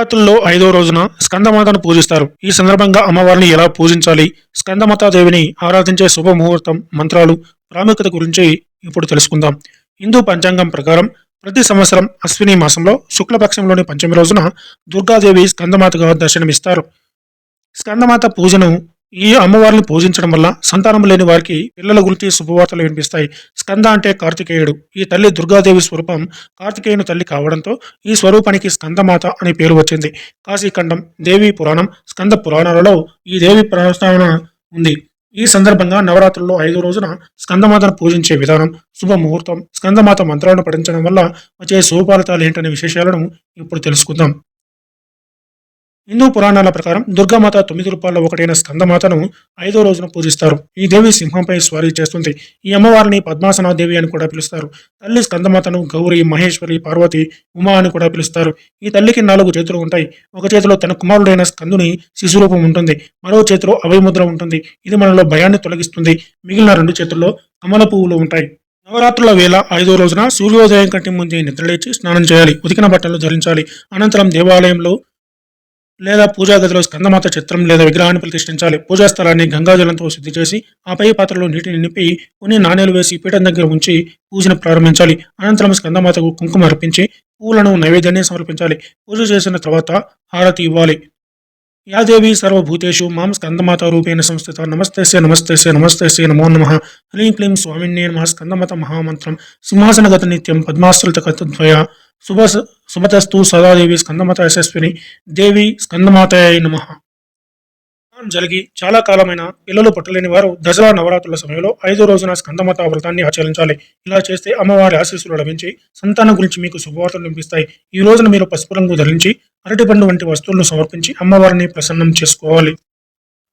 నవరాత్రుల్లో ఐదో రోజున స్కందమాతను పూజిస్తారు. ఈ సందర్భంగా అమ్మవారిని ఎలా పూజించాలి? స్కందమాతాదేవిని ఆరాధించే శుభముహూర్తం మంత్రాలు ప్రాముఖ్యత గురించి ఇప్పుడు తెలుసుకుందాం. హిందూ పంచాంగం ప్రకారం ప్రతి సంవత్సరం అశ్విని మాసంలో శుక్లపక్షంలోని పంచమి రోజున దుర్గాదేవి స్కందమాతగా దర్శనమిస్తారు. స్కందమాత పూజను ఈ అమ్మవారిని పూజించడం వల్ల సంతానం లేని వారికి పిల్లల గురించి శుభవార్తలు వినిపిస్తాయి. స్కంద అంటే కార్తికేయుడు. ఈ తల్లి దుర్గాదేవి స్వరూపం కార్తికేయుని తల్లి కావడంతో ఈ స్వరూపానికి స్కందమాత అనే పేరు వచ్చింది. కాశీఖండం దేవి పురాణం స్కంద పురాణాలలో ఈ దేవి ప్రస్తావన ఉంది. ఈ సందర్భంగా నవరాత్రుల్లో ఐదో రోజున స్కందమాతను పూజించే విధానం శుభముహూర్తం స్కందమాత మంత్రాలను పఠించడం వల్ల వచ్చే శుభఫలితాలు ఏంటనే విశేషాలను ఇప్పుడు తెలుసుకుందాం. హిందూ పురాణాల ప్రకారం దుర్గామాత తొమ్మిది రూపాయల ఒకటైన స్కందమాతను ఐదో రోజున పూజిస్తారు. ఈ దేవి సింహంపై స్వారీ చేస్తుంది. ఈ అమ్మవారిని పద్మాసనా దేవి అని కూడా పిలుస్తారు. తల్లి స్కందమాతను గౌరి మహేశ్వరి పార్వతి ఉమా అని కూడా పిలుస్తారు. ఈ తల్లికి నాలుగు చేతులు ఉంటాయి. ఒక చేతిలో తన కుమారుడైన స్కందుని శిశురూపం ఉంటుంది. మరో చేతిలో అభయముద్ర ఉంటుంది. ఇది మనలో భయాన్ని తొలగిస్తుంది. మిగిలిన రెండు చేతుల్లో కమల పువ్వులు ఉంటాయి. నవరాత్రుల వేళ ఐదో రోజున సూర్యోదయం కంటే ముందే నిద్రలేచి స్నానం చేయాలి. ఉతికిన బట్టలు ధరించాలి. అనంతరం దేవాలయంలో లేదా పూజా గదిలో స్కందమాత చిత్రం లేదా విగ్రహాన్ని ప్రతిష్ఠించాలి. పూజా స్థలాన్ని గంగాజలంతో శుద్ధి చేసి ఆపై పాత్రలో నీటిని నింపి కొన్ని నాణేలు వేసి పీఠం దగ్గర ఉంచి పూజను ప్రారంభించాలి. అనంతరం స్కందమాతకు కుంకుమ అర్పించి పూలను నైవేద్యాన్ని సమర్పించాలి. పూజ చేసిన తర్వాత హారతి ఇవ్వాలి. యాదేవి సర్వభూతేషు మాం స్కందమాత రూపేణ సంస్థిత. నమస్తేస్య నమస్తే నమస్తేసే నమో నమ. హ్రీం క్లీం స్వామిన్నే నమ. స్కందమత మహామంత్రం. సింహాసనగత నిత్యం పద్మాశ్రిత కథద్వయ శుభ శుభతస్తు సదాదేవి స్కందమాత యశస్విని దేవి స్కందమాతయ నమ. జరిగి చాలా కాలమైన పిల్లలు పుట్టలేని వారు దసరా నవరాత్రుల సమయంలో ఐదో రోజున స్కందమాత వ్రతాన్ని ఆచరించాలి. ఇలా చేస్తే అమ్మవారి ఆశీస్సులు లభించి సంతానం గురించి మీకు శుభవార్తలు వినిపిస్తాయి. ఈ రోజున మీరు పసుపు రంగు ధరించి అరటిపండు వంటి వస్తువులను సమర్పించి అమ్మవారిని ప్రసన్నం చేసుకోవాలి.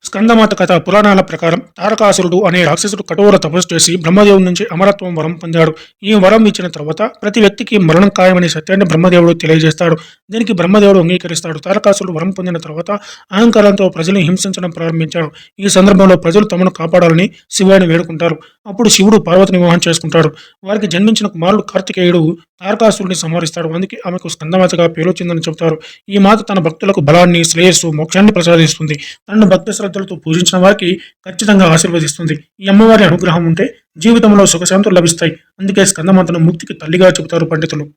స్కందమాత కథ పురాణాల ప్రకారం తారకాసురుడు అనే రాక్షసుడు కఠోర తపస్సు చేసి బ్రహ్మదేవుడి నుంచి అమరత్వం వరం పొందాడు. ఈ వరం ఇచ్చిన తర్వాత ప్రతి వ్యక్తికి మరణం ఖాయమనే సత్యాన్ని బ్రహ్మదేవుడు తెలియజేస్తాడు. దీనికి బ్రహ్మదేవుడు అంగీకరిస్తాడు. తారకాసురుడు వరం పొందిన తర్వాత అహంకారంతో ప్రజల్ని హింసించడం ప్రారంభించాడు. ఈ సందర్భంలో ప్రజలు తమను కాపాడాలని శివుడిని వేడుకుంటారు. అప్పుడు శివుడు పార్వతిని వివాహం చేసుకుంటాడు. వారికి జన్మించిన కుమారుడు కార్తికేయుడు తారకాసురుడిని సంహరిస్తాడు. అందుకే ఆమెకు స్కందమాతగా పేరు వచ్చిందని చెబుతారు. ఈ మాత తన భక్తులకు బలాన్ని శ్రేయస్సు మోక్షాన్ని ప్రసాదిస్తుంది. తనను భక్తి శ్రద్ధలతో పూజించిన వారికి ఖచ్చితంగా ఆశీర్వదిస్తుంది. ఈ అమ్మవారి అనుగ్రహం ఉంటే జీవితంలో సుఖశాంతులు లభిస్తాయి. అందుకే స్కందమాతను ముక్తికి తల్లిగా చెబుతారు పండితులు.